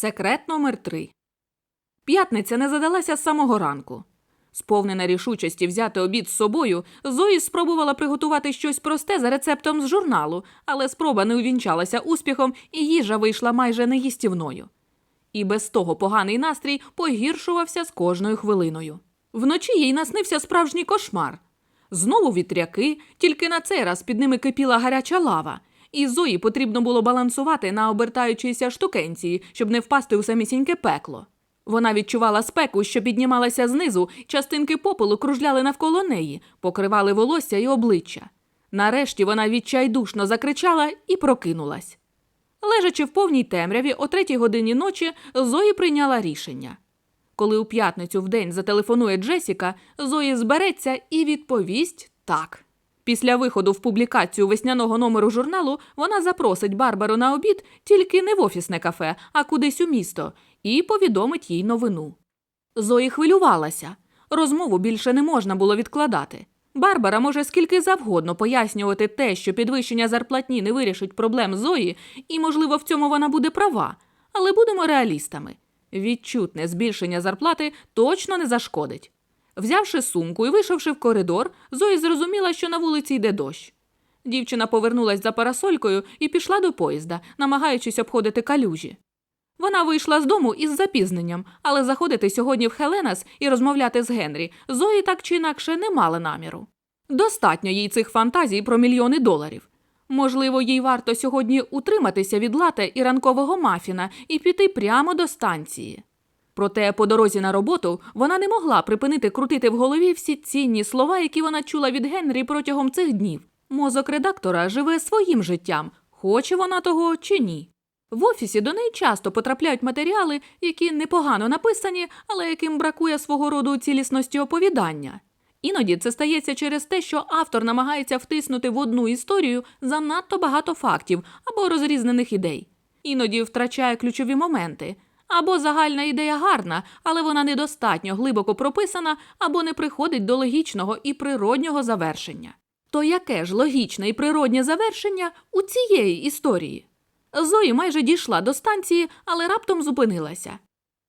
Секрет номер 3 П'ятниця не задалася з самого ранку. Сповнена рішучості взяти обід з собою, Зої спробувала приготувати щось просте за рецептом з журналу, але спроба не увінчалася успіхом, і їжа вийшла майже неїстівною. І без того поганий настрій погіршувався з кожною хвилиною. Вночі їй наснився справжній кошмар. Знову вітряки, тільки на цей раз під ними кипіла гаряча лава, і Зої потрібно було балансувати на обертаючійся штукенції, щоб не впасти у самісіньке пекло. Вона відчувала спеку, що піднімалася знизу, частинки попелу кружляли навколо неї, покривали волосся і обличчя. Нарешті вона відчайдушно закричала і прокинулась. Лежачи в повній темряві о третій годині ночі, Зої прийняла рішення. Коли у п'ятницю вдень зателефонує Джесіка, Зої збереться і відповість так. Після виходу в публікацію весняного номеру журналу вона запросить Барбару на обід тільки не в офісне кафе, а кудись у місто, і повідомить їй новину. Зої хвилювалася. Розмову більше не можна було відкладати. Барбара може скільки завгодно пояснювати те, що підвищення зарплатні не вирішить проблем Зої, і, можливо, в цьому вона буде права. Але будемо реалістами. Відчутне збільшення зарплати точно не зашкодить. Взявши сумку і вийшовши в коридор, Зої зрозуміла, що на вулиці йде дощ. Дівчина повернулась за парасолькою і пішла до поїзда, намагаючись обходити калюжі. Вона вийшла з дому із запізненням, але заходити сьогодні в Хеленас і розмовляти з Генрі Зої так чи інакше не мала наміру. Достатньо їй цих фантазій про мільйони доларів. Можливо, їй варто сьогодні утриматися від лате і ранкового мафіна і піти прямо до станції. Проте по дорозі на роботу вона не могла припинити крутити в голові всі цінні слова, які вона чула від Генрі протягом цих днів. Мозок редактора живе своїм життям, хоче вона того чи ні. В офісі до неї часто потрапляють матеріали, які непогано написані, але яким бракує свого роду цілісності оповідання. Іноді це стається через те, що автор намагається втиснути в одну історію занадто багато фактів або розрізнених ідей. Іноді втрачає ключові моменти. Або загальна ідея гарна, але вона недостатньо глибоко прописана, або не приходить до логічного і природнього завершення. То яке ж логічне і природнє завершення у цієї історії? Зої майже дійшла до станції, але раптом зупинилася.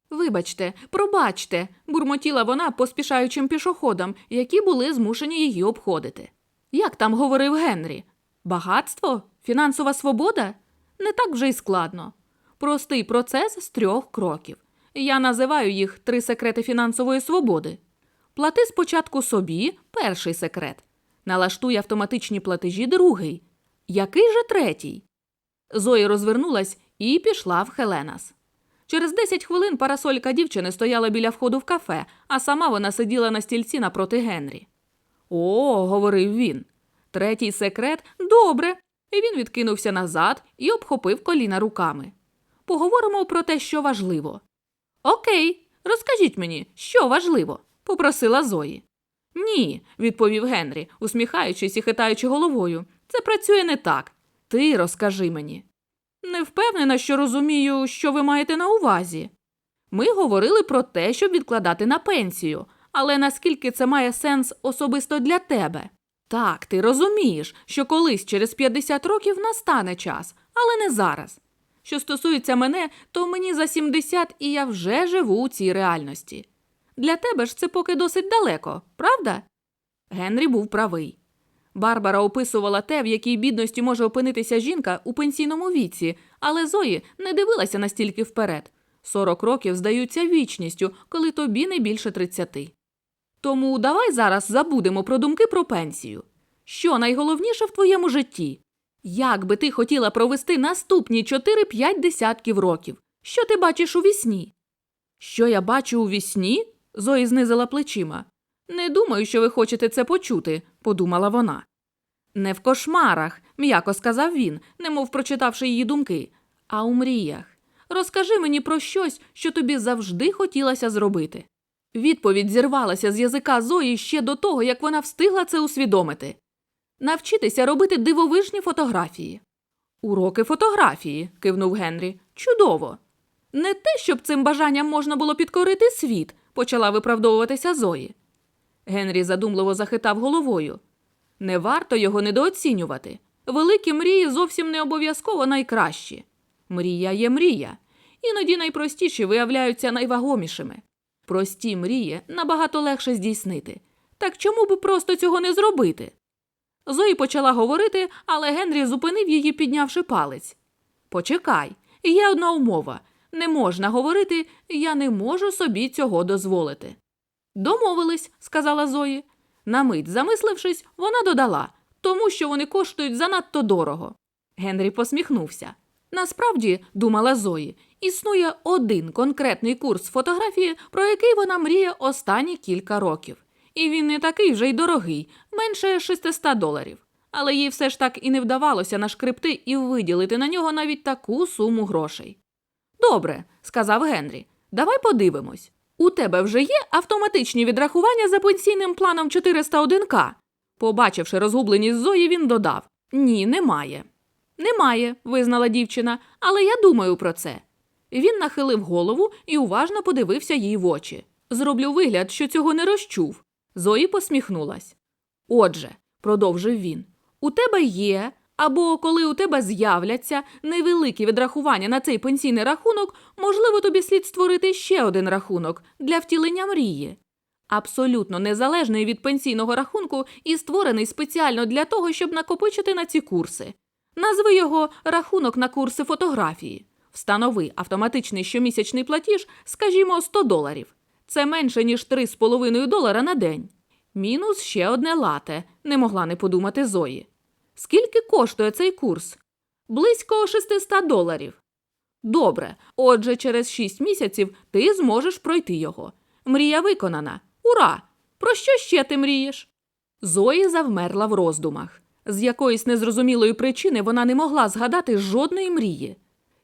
Вибачте, пробачте, бурмотіла вона поспішаючим пішоходам, які були змушені її обходити. Як там говорив Генрі? Багатство? Фінансова свобода? Не так вже й складно. Простий процес з трьох кроків. Я називаю їх три секрети фінансової свободи. Плати спочатку собі перший секрет. Налаштуй автоматичні платежі другий. Який же третій? Зої розвернулась і пішла в Хеленас. Через 10 хвилин парасолька дівчини стояла біля входу в кафе, а сама вона сиділа на стільці напроти Генрі. О, говорив він. Третій секрет добре. І він відкинувся назад і обхопив коліна руками. Поговоримо про те, що важливо. Окей, розкажіть мені, що важливо? попросила Зої. Ні, відповів Генрі, усміхаючись і хитаючи головою. Це працює не так. Ти розкажи мені. Не впевнена, що розумію, що ви маєте на увазі. Ми говорили про те, щоб відкладати на пенсію, але наскільки це має сенс особисто для тебе? Так, ти розумієш, що колись через 50 років настане час, але не зараз. Що стосується мене, то мені за 70 і я вже живу у цій реальності. Для тебе ж це поки досить далеко, правда? Генрі був правий. Барбара описувала те, в якій бідності може опинитися жінка у пенсійному віці, але Зої не дивилася настільки вперед. 40 років здаються вічністю, коли тобі не більше 30. Тому давай зараз забудемо про думки про пенсію. Що найголовніше в твоєму житті? Як би ти хотіла провести наступні 4-5 десятків років? Що ти бачиш у вісні? Що я бачу у вісні? Зої знизила плечима. Не думаю, що ви хочете це почути, подумала вона. Не в кошмарах, м'яко сказав він, немов прочитавши її думки, а у мріях. Розкажи мені про щось, що тобі завжди хотілося зробити. Відповідь зірвалася з язика Зої ще до того, як вона встигла це усвідомити. Навчитися робити дивовижні фотографії. Уроки фотографії, кивнув Генрі. Чудово. Не те, щоб цим бажанням можна було підкорити світ, почала виправдовуватися Зої. Генрі задумливо захитав головою. Не варто його недооцінювати. Великі мрії зовсім не обов'язково найкращі. Мрія є мрія. іноді найпростіші виявляються найвагомішими. Прості мрії набагато легше здійснити. Так чому би просто цього не зробити? Зої почала говорити, але Генрі зупинив її, піднявши палець. Почекай, є одна умова. Не можна говорити, я не можу собі цього дозволити. Домовились, сказала Зої. На мить замислившись, вона додала тому що вони коштують занадто дорого. Генрі посміхнувся. Насправді, думала Зої, існує один конкретний курс фотографії, про який вона мріє останні кілька років. І він не такий вже й дорогий, менше 600 доларів. Але їй все ж так і не вдавалося нашкребти і виділити на нього навіть таку суму грошей. Добре, сказав Генрі. Давай подивимось. У тебе вже є автоматичні відрахування за пенсійним планом 401К? Побачивши розгубленість Зої, він додав: Ні, немає. Немає, визнала дівчина, але я думаю про це. Він нахилив голову і уважно подивився їй в очі. Зроблю вигляд, що цього не розчув. Зої посміхнулась. Отже, продовжив він, у тебе є, або коли у тебе з'являться невеликі відрахування на цей пенсійний рахунок, можливо, тобі слід створити ще один рахунок для втілення мрії. Абсолютно незалежний від пенсійного рахунку і створений спеціально для того, щоб накопичити на ці курси. Назви його рахунок на курси фотографії. Встанови автоматичний щомісячний платіж, скажімо, 100 доларів. Це менше, ніж 3,5 долара на день. Мінус ще одне лате, не могла не подумати Зої. Скільки коштує цей курс? Близько 600 доларів. Добре, отже, через 6 місяців ти зможеш пройти його. Мрія виконана. Ура! Про що ще ти мрієш? Зої завмерла в роздумах. З якоїсь незрозумілої причини вона не могла згадати жодної мрії.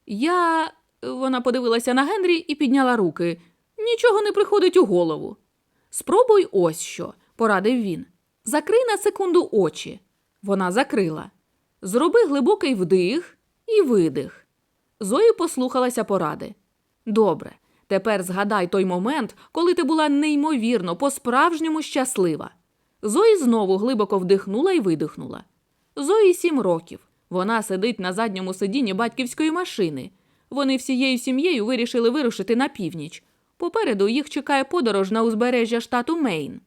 Я. Вона подивилася на Генрі і підняла руки. Нічого не приходить у голову. Спробуй ось що, порадив він. Закрий на секунду очі. Вона закрила. Зроби глибокий вдих і видих. Зої послухалася поради. Добре, тепер згадай той момент, коли ти була неймовірно, по-справжньому щаслива. Зої знову глибоко вдихнула і видихнула. Зої сім років. Вона сидить на задньому сидінні батьківської машини. Вони всією сім'єю вирішили вирушити на північ. Попереду їх чекає подорож на узбережжя штату Мейн.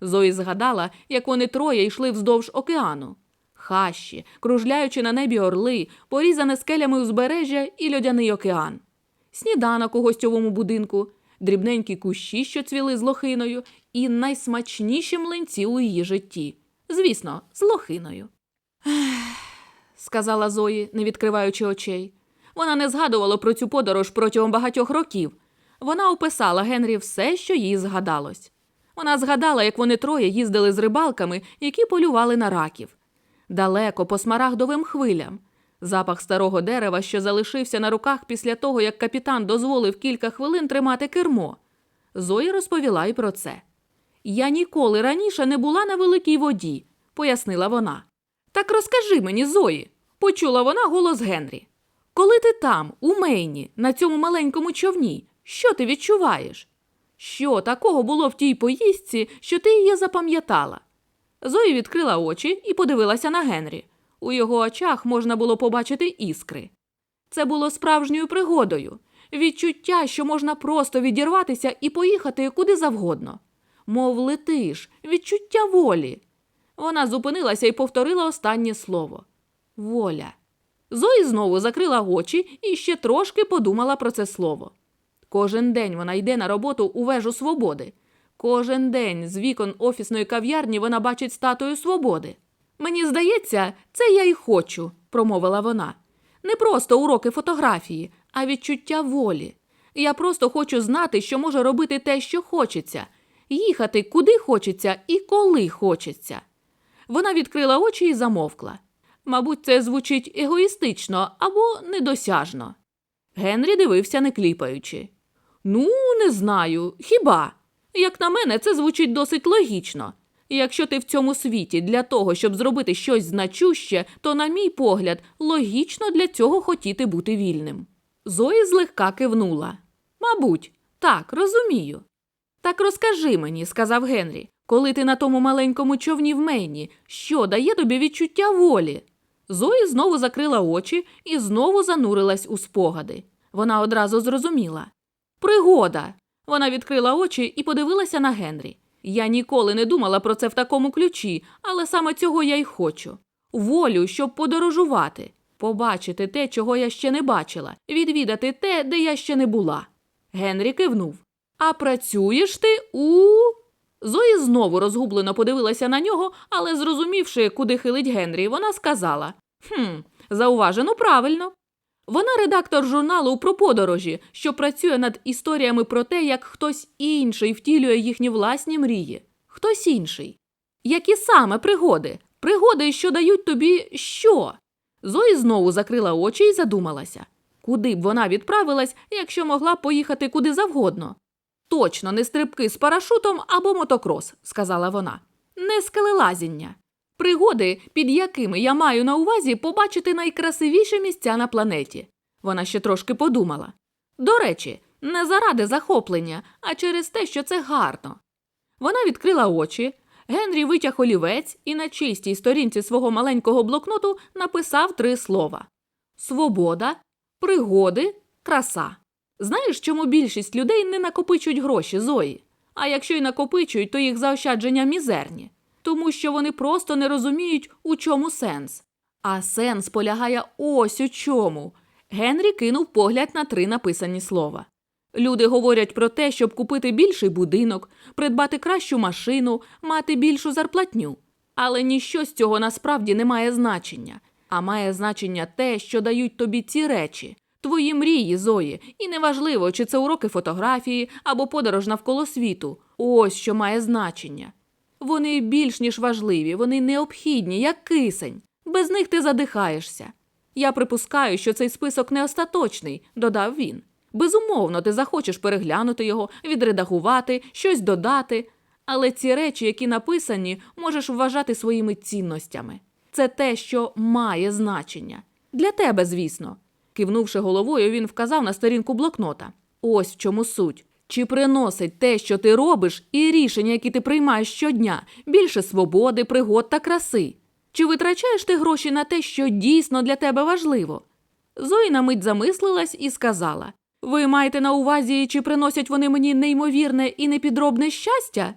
Зої згадала, як вони троє йшли вздовж океану. Хащі, кружляючи на небі орли, порізане скелями узбережжя і льодяний океан. Сніданок у гостьовому будинку, дрібненькі кущі, що цвіли з лохиною, і найсмачніші млинці у її житті. Звісно, з лохиною. сказала Зої, не відкриваючи очей. Вона не згадувала про цю подорож протягом багатьох років. Вона описала Генрі все, що їй згадалось. Вона згадала, як вони троє їздили з рибалками, які полювали на раків. Далеко по смарагдовим хвилям. Запах старого дерева, що залишився на руках після того, як капітан дозволив кілька хвилин тримати кермо. Зої розповіла й про це. Я ніколи раніше не була на великій воді, пояснила вона. Так розкажи мені, Зої, почула вона голос Генрі. Коли ти там, у Мейні, на цьому маленькому човні, що ти відчуваєш? Що такого було в тій поїздці, що ти її запам'ятала? Зої відкрила очі і подивилася на Генрі. У його очах можна було побачити іскри. Це було справжньою пригодою, відчуття, що можна просто відірватися і поїхати куди завгодно. Мов летиш, відчуття волі. Вона зупинилася і повторила останнє слово воля. Зої знову закрила очі і ще трошки подумала про це слово. Кожен день вона йде на роботу у вежу свободи. Кожен день з вікон офісної кав'ярні вона бачить статую свободи. Мені здається, це я й хочу, промовила вона. Не просто уроки фотографії, а відчуття волі. Я просто хочу знати, що можу робити те, що хочеться, їхати куди хочеться і коли хочеться. Вона відкрила очі і замовкла. Мабуть, це звучить егоїстично або недосяжно. Генрі дивився, не кліпаючи. Ну, не знаю, хіба? Як на мене, це звучить досить логічно. Якщо ти в цьому світі для того, щоб зробити щось значуще, то, на мій погляд, логічно для цього хотіти бути вільним. Зої злегка кивнула. Мабуть, так, розумію. Так розкажи мені, сказав Генрі, коли ти на тому маленькому човні в Мейні, що дає тобі відчуття волі? Зої знову закрила очі і знову занурилась у спогади. Вона одразу зрозуміла. Пригода. Вона відкрила очі і подивилася на Генрі. Я ніколи не думала про це в такому ключі, але саме цього я й хочу. Волю, щоб подорожувати, побачити те, чого я ще не бачила, відвідати те, де я ще не була. Генрі кивнув. А працюєш ти у. Зої знову розгублено подивилася на нього, але, зрозумівши, куди хилить Генрі, вона сказала: Хм, зауважено правильно. Вона редактор журналу про подорожі, що працює над історіями про те, як хтось інший втілює їхні власні мрії. Хтось інший. Які саме пригоди? Пригоди, що дають тобі що? Зої знову закрила очі і задумалася. Куди б вона відправилась, якщо могла б поїхати куди завгодно? Точно не стрибки з парашутом або мотокрос, сказала вона. Не скелелазіння. Пригоди, під якими я маю на увазі побачити найкрасивіші місця на планеті. Вона ще трошки подумала. До речі, не заради захоплення, а через те, що це гарно. Вона відкрила очі. Генрі витяг олівець і на чистій сторінці свого маленького блокноту написав три слова: Свобода, пригоди, краса. Знаєш, чому більшість людей не накопичують гроші Зої? А якщо й накопичують, то їх заощадження мізерні, тому що вони просто не розуміють, у чому сенс. А сенс полягає ось у чому. Генрі кинув погляд на три написані слова. Люди говорять про те, щоб купити більший будинок, придбати кращу машину, мати більшу зарплатню. Але ніщо з цього насправді не має значення, а має значення те, що дають тобі ці речі, твої мрії, Зої, і неважливо, чи це уроки фотографії або подорож навколо світу. Ось що має значення. Вони більш ніж важливі, вони необхідні, як кисень. Без них ти задихаєшся. Я припускаю, що цей список не остаточний, додав він. Безумовно, ти захочеш переглянути його, відредагувати, щось додати. Але ці речі, які написані, можеш вважати своїми цінностями. Це те, що має значення. Для тебе, звісно. Кивнувши головою, він вказав на сторінку блокнота. Ось в чому суть. Чи приносить те, що ти робиш, і рішення, які ти приймаєш щодня, більше свободи, пригод та краси? Чи витрачаєш ти гроші на те, що дійсно для тебе важливо? Зої на мить замислилась і сказала: Ви маєте на увазі, чи приносять вони мені неймовірне і непідробне щастя?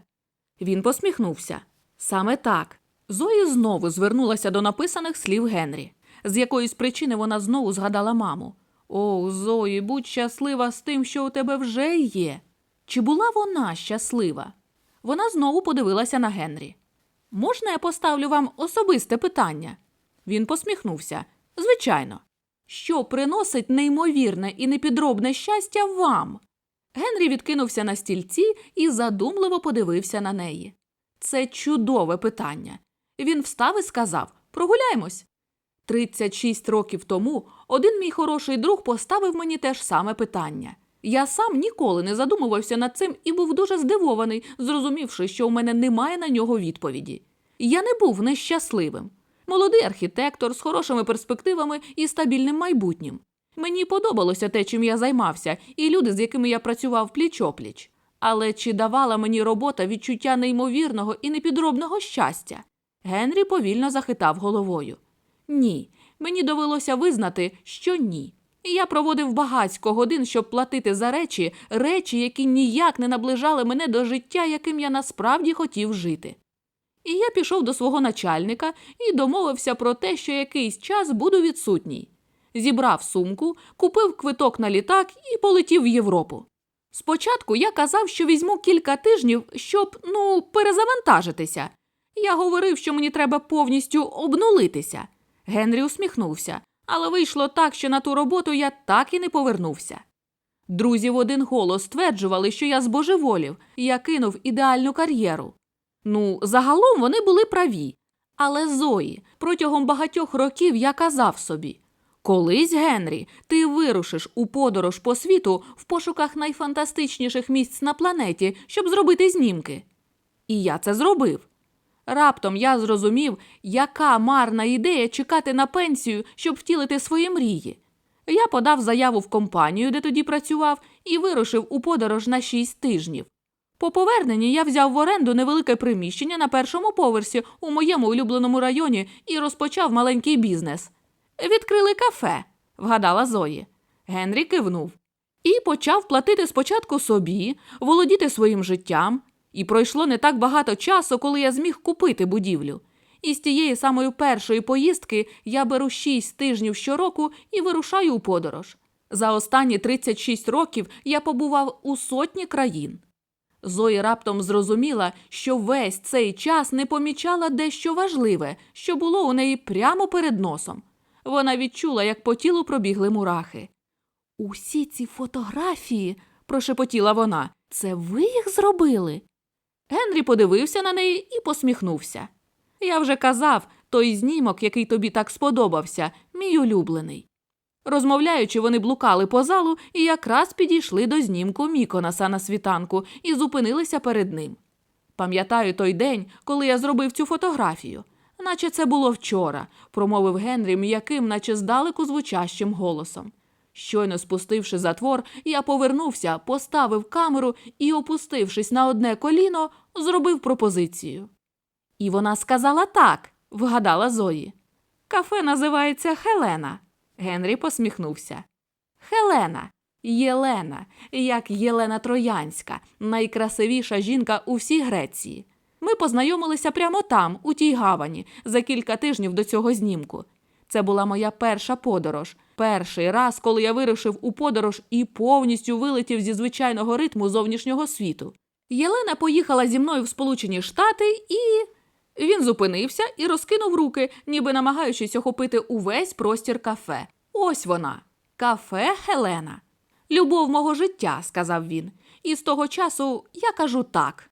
Він посміхнувся. Саме так. Зої знову звернулася до написаних слів Генрі. З якоїсь причини вона знову згадала маму. О, Зої, будь щаслива з тим, що у тебе вже є. Чи була вона щаслива? Вона знову подивилася на Генрі. Можна я поставлю вам особисте питання? Він посміхнувся. Звичайно. Що приносить неймовірне і непідробне щастя вам? Генрі відкинувся на стільці і задумливо подивився на неї. Це чудове питання. Він встав і сказав Прогуляємось. 36 років тому один мій хороший друг поставив мені те ж саме питання. Я сам ніколи не задумувався над цим і був дуже здивований, зрозумівши, що у мене немає на нього відповіді. Я не був нещасливим. Молодий архітектор з хорошими перспективами і стабільним майбутнім. Мені подобалося те, чим я займався, і люди, з якими я працював пліч-опліч. Але чи давала мені робота відчуття неймовірного і непідробного щастя? Генрі повільно захитав головою. Ні, мені довелося визнати, що ні. Я проводив багацько годин, щоб платити за речі, речі, які ніяк не наближали мене до життя, яким я насправді хотів жити. І я пішов до свого начальника і домовився про те, що якийсь час буду відсутній. Зібрав сумку, купив квиток на літак і полетів в Європу. Спочатку я казав, що візьму кілька тижнів, щоб, ну, перезавантажитися. Я говорив, що мені треба повністю обнулитися. Генрі усміхнувся, але вийшло так, що на ту роботу я так і не повернувся. Друзі в один голос стверджували, що я збожеволів, я кинув ідеальну кар'єру. Ну, загалом вони були праві. Але Зої, протягом багатьох років я казав собі колись, Генрі, ти вирушиш у подорож по світу в пошуках найфантастичніших місць на планеті, щоб зробити знімки. І я це зробив. Раптом я зрозумів, яка марна ідея чекати на пенсію, щоб втілити свої мрії. Я подав заяву в компанію, де тоді працював, і вирушив у подорож на шість тижнів. По поверненні я взяв в оренду невелике приміщення на першому поверсі у моєму улюбленому районі і розпочав маленький бізнес. Відкрили кафе, вгадала Зої. Генрі кивнув і почав платити спочатку собі, володіти своїм життям. І пройшло не так багато часу, коли я зміг купити будівлю. І з тієї самої першої поїздки я беру 6 тижнів щороку і вирушаю у подорож. За останні 36 років я побував у сотні країн. Зої раптом зрозуміла, що весь цей час не помічала дещо важливе, що було у неї прямо перед носом. Вона відчула, як по тілу пробігли мурахи. Усі ці фотографії, прошепотіла вона, це ви їх зробили? Генрі подивився на неї і посміхнувся. Я вже казав, той знімок, який тобі так сподобався, мій улюблений. Розмовляючи, вони блукали по залу і якраз підійшли до знімку Міконаса на світанку і зупинилися перед ним. Пам'ятаю той день, коли я зробив цю фотографію. Наче це було вчора, промовив Генрі м'яким, наче здалеку звучащим голосом. Щойно спустивши затвор, я повернувся, поставив камеру і, опустившись на одне коліно, зробив пропозицію. І вона сказала так, вгадала Зої. Кафе називається Хелена. Генрі посміхнувся. Хелена, Єлена, як Єлена Троянська, найкрасивіша жінка у всій Греції. Ми познайомилися прямо там, у тій гавані, за кілька тижнів до цього знімку. Це була моя перша подорож. Перший раз, коли я вирушив у подорож і повністю вилетів зі звичайного ритму зовнішнього світу. Єлена поїхала зі мною в Сполучені Штати і. Він зупинився і розкинув руки, ніби намагаючись охопити увесь простір кафе. Ось вона, кафе Хелена. Любов мого життя, сказав він. І з того часу я кажу так.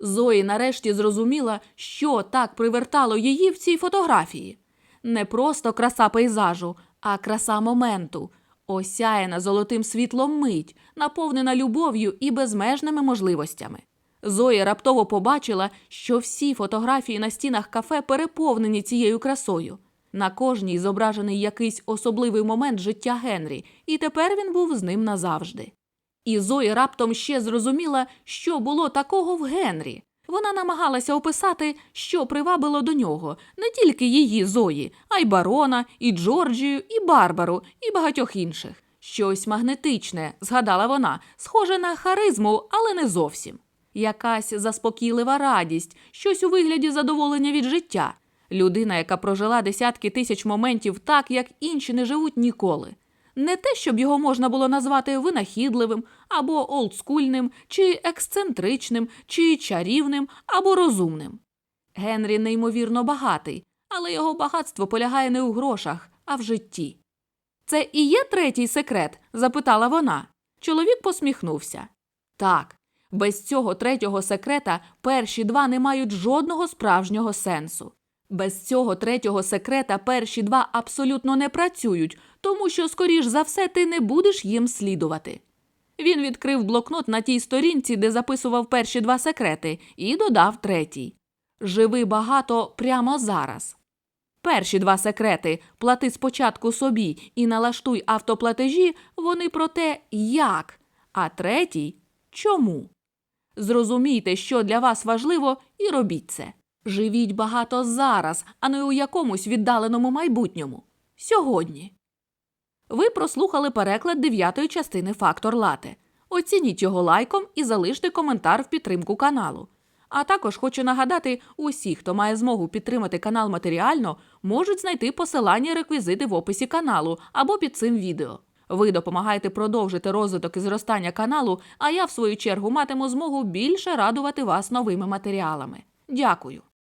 Зої нарешті зрозуміла, що так привертало її в цій фотографії. Не просто краса пейзажу, а краса моменту, осяяна золотим світлом мить, наповнена любов'ю і безмежними можливостями. Зоя раптово побачила, що всі фотографії на стінах кафе переповнені цією красою. На кожній зображений якийсь особливий момент життя Генрі, і тепер він був з ним назавжди. І Зоя раптом ще зрозуміла, що було такого в Генрі. Вона намагалася описати, що привабило до нього не тільки її Зої, а й барона, і Джорджію, і Барбару, і багатьох інших. Щось магнетичне, згадала вона, схоже на харизму, але не зовсім. Якась заспокійлива радість, щось у вигляді задоволення від життя. Людина, яка прожила десятки тисяч моментів так, як інші не живуть ніколи. Не те, щоб його можна було назвати винахідливим, або олдскульним, чи ексцентричним, чи чарівним, або розумним. Генрі неймовірно багатий, але його багатство полягає не у грошах, а в житті. Це і є третій секрет? запитала вона. Чоловік посміхнувся. Так, без цього третього секрета перші два не мають жодного справжнього сенсу. Без цього третього секрета перші два абсолютно не працюють, тому що, скоріш за все, ти не будеш їм слідувати. Він відкрив блокнот на тій сторінці, де записував перші два секрети, і додав третій Живи багато прямо зараз. Перші два секрети плати спочатку собі і налаштуй автоплатежі, вони про те, як, а третій чому. Зрозумійте, що для вас важливо, і робіть це. Живіть багато зараз, а не у якомусь віддаленому майбутньому. Сьогодні. Ви прослухали переклад дев'ятої частини Фактор Лате. Оцініть його лайком і залиште коментар в підтримку каналу. А також хочу нагадати, усі, хто має змогу підтримати канал матеріально, можуть знайти посилання реквізити в описі каналу або під цим відео. Ви допомагаєте продовжити розвиток і зростання каналу, а я, в свою чергу, матиму змогу більше радувати вас новими матеріалами. Дякую.